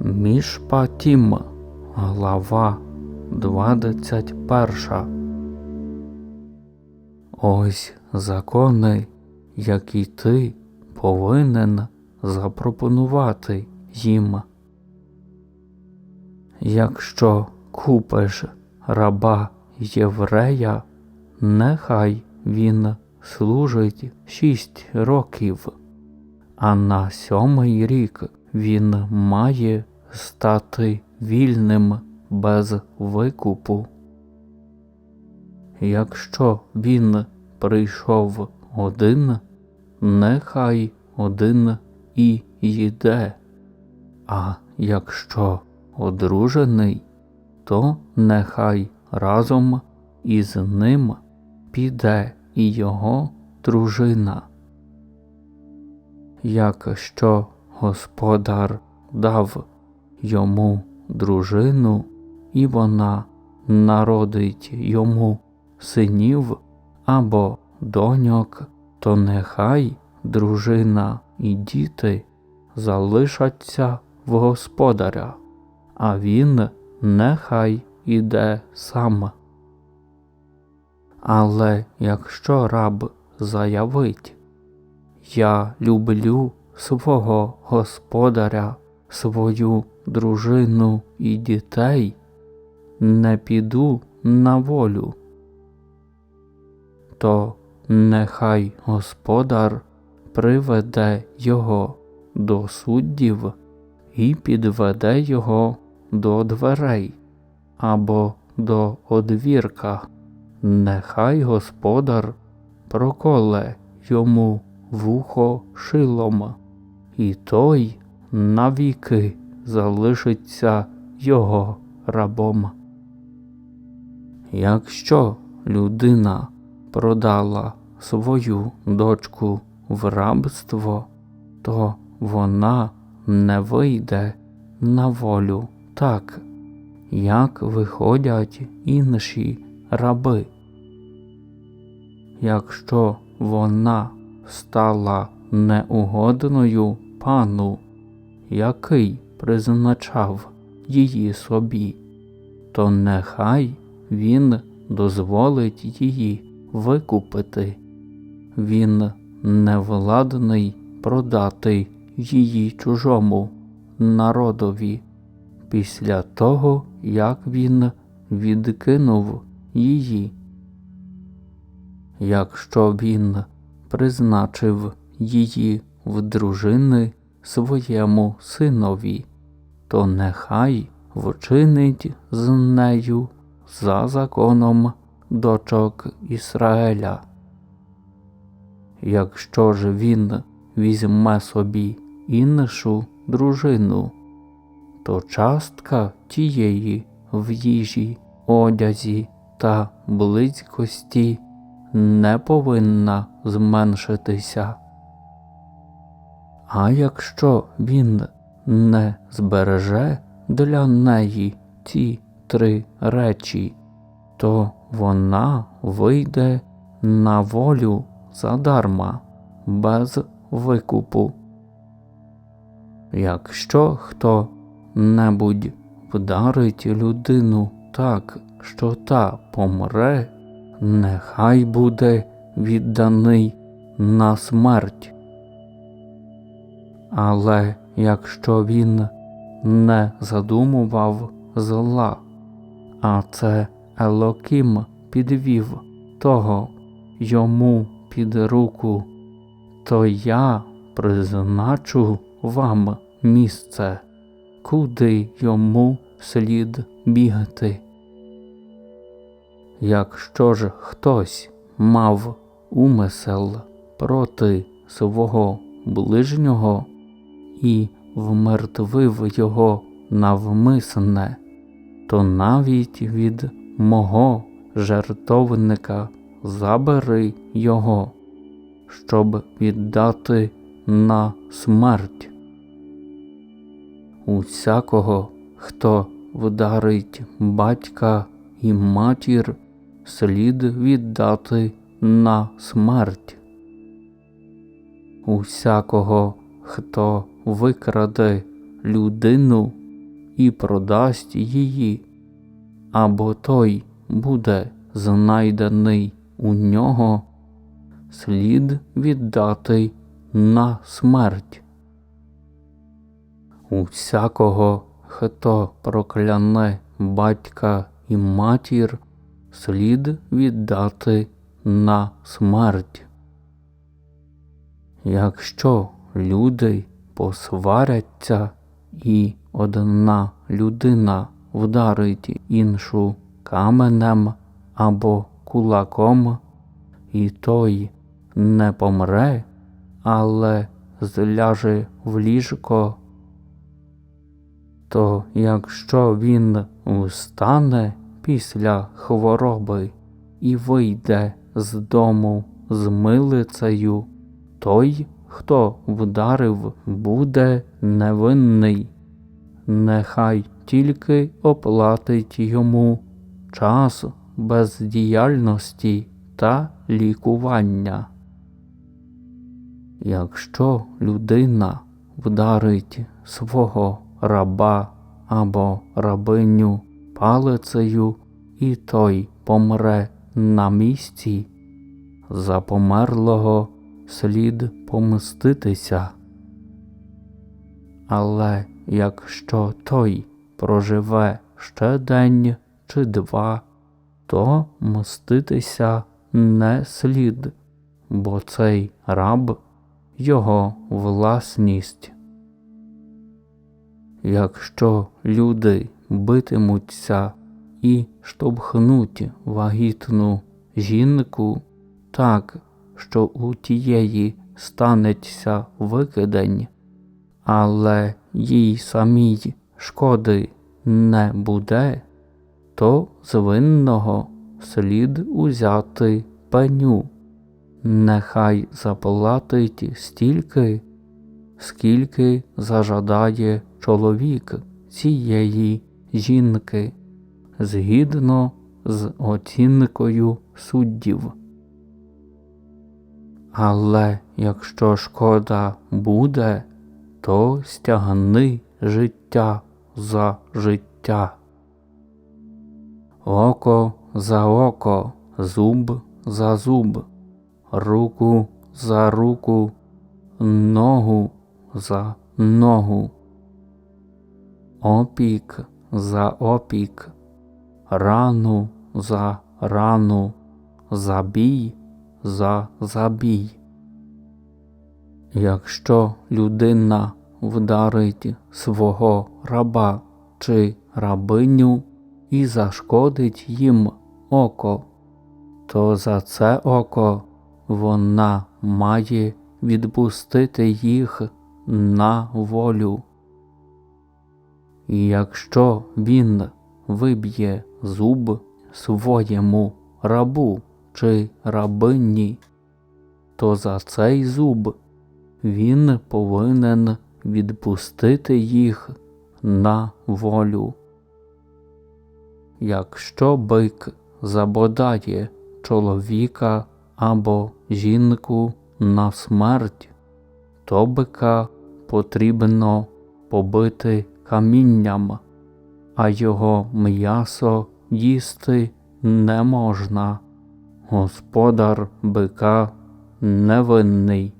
Мішпатім, глава 21. Ось закони, які ти повинен запропонувати їм. Якщо купиш раба єврея, нехай він служить шість років, а на сьомий рік він має стати вільним без викупу. Якщо він прийшов один, нехай один і йде, а якщо одружений, то нехай разом із ним піде і його дружина. Якщо господар дав йому дружину, і вона народить йому синів або доньок, то нехай дружина і діти залишаться в господаря, а він нехай іде сам. Але якщо раб заявить, я люблю свого господаря, свою дружину і дітей, не піду на волю, то нехай господар приведе його до суддів і підведе його до дверей або до одвірка, нехай господар проколе йому вухо шилом, і той навіки залишиться його рабом. Якщо людина продала свою дочку в рабство, то вона не вийде на волю так, як виходять інші раби. Якщо вона стала неугодною пану, який призначав її собі, то нехай він дозволить її викупити. Він не владний продати її чужому народові після того, як він відкинув її. Якщо він призначив її в дружини своєму синові, то нехай вчинить з нею за законом дочок Ізраїля. Якщо ж він візьме собі іншу дружину, то частка тієї в їжі, одязі та близькості не повинна зменшитися. А якщо він не збереже для неї ці три речі, то вона вийде на волю задарма, без викупу. Якщо хто небудь вдарить людину так, що та помре, нехай буде відданий на смерть. Але якщо він не задумував зла, а це Елоким підвів того йому під руку, то я призначу вам місце, куди йому слід бігти. Якщо ж хтось мав умисел проти свого ближнього і вмертвив його навмисне, то навіть від мого жертовника забери його, щоб віддати на смерть. Усякого, хто вдарить батька і матір, слід віддати на смерть. Усякого, хто викраде людину і продасть її, або той буде знайдений у нього, слід віддати на смерть. Усякого, хто прокляне батька і матір, слід віддати на смерть. Якщо люди посваряться і одна людина вдарить іншу каменем або кулаком, і той не помре, але зляже в ліжко, то якщо він встане після хвороби і вийде з дому з милицею, той, хто вдарив, буде невинний. Нехай тільки оплатить йому час бездіяльності та лікування. Якщо людина вдарить свого раба або рабиню палицею, і той помре на місці, за померлого слід помститися. Але якщо той проживе ще день чи два, то мститися не слід, бо цей раб його власність. Якщо люди битимуться і штовхнуть вагітну жінку так, що у тієї станеться викидень, але їй самій шкоди не буде, то з винного слід узяти пеню. Нехай заплатить стільки, скільки зажадає чоловік цієї жінки, згідно з оцінкою суддів. Але якщо шкода буде, то стягни життя за життя. Око за око, зуб за зуб, руку за руку, ногу за ногу, опік за опік, рану за рану, забій за забій. Якщо людина вдарить свого раба чи рабиню і зашкодить їм око, то за це око вона має відпустити їх на волю. І якщо він виб'є зуб своєму рабу чи рабині, то за цей зуб він повинен відпустити їх на волю. Якщо бик забодає чоловіка або жінку на смерть, то бика потрібно побити камінням, а його м'ясо їсти не можна. Господар бика невинний.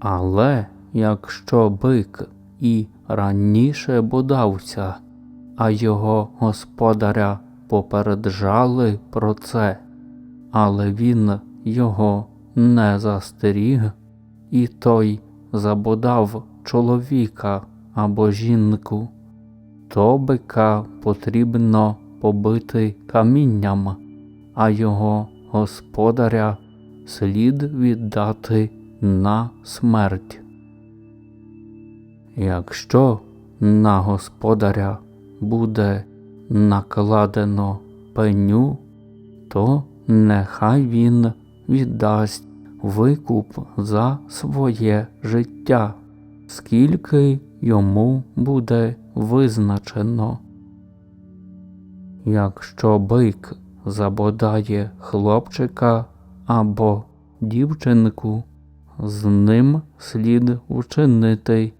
Але якщо бик і раніше бодався, а його господаря попереджали про це, але він його не застеріг, і той забодав чоловіка або жінку, то бика потрібно побити камінням, а його господаря слід віддати на смерть. Якщо на господаря буде накладено пеню, то нехай він віддасть викуп за своє життя, скільки йому буде визначено. Якщо бик забодає хлопчика або дівчинку, з ним слід вчинити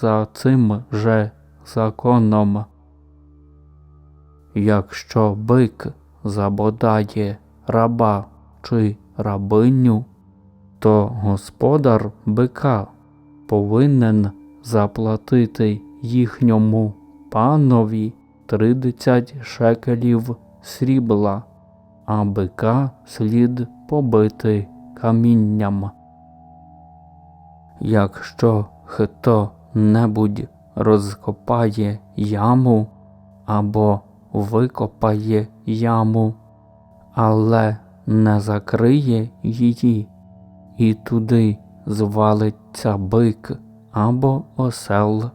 за цим же законом. Якщо бик забодає раба чи рабиню, то господар бика повинен заплатити їхньому панові тридцять шекелів срібла, а бика слід побити камінням. Якщо хто небудь розкопає яму або викопає яму, але не закриє її, і туди звалиться бик або осел,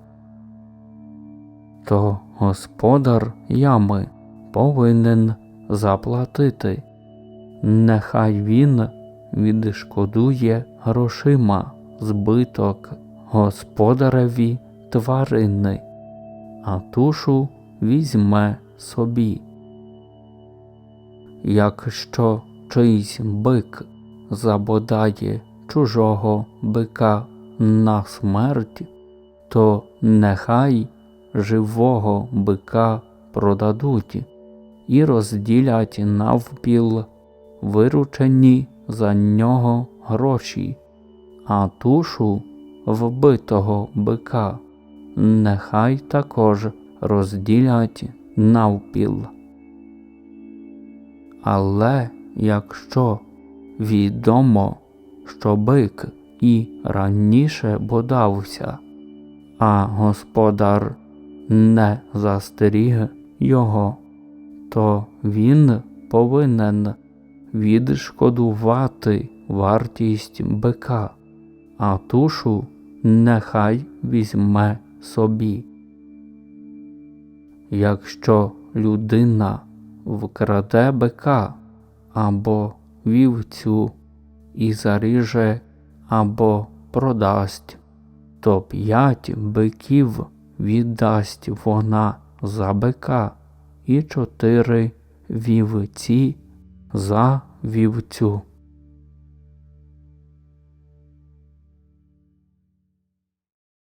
то господар ями повинен заплатити. Нехай він відшкодує грошима збиток господареві тварини, а тушу візьме собі. Якщо чийсь бик забодає чужого бика на смерть, то нехай живого бика продадуть і розділять навпіл виручені за нього гроші, а тушу вбитого бика нехай також розділять навпіл. Але якщо відомо, що бик і раніше бодався, а господар не застеріг його, то він повинен відшкодувати вартість бика, а тушу нехай візьме собі. Якщо людина вкраде бика або вівцю і заріже або продасть, то п'ять биків віддасть вона за бика і чотири вівці за вівцю.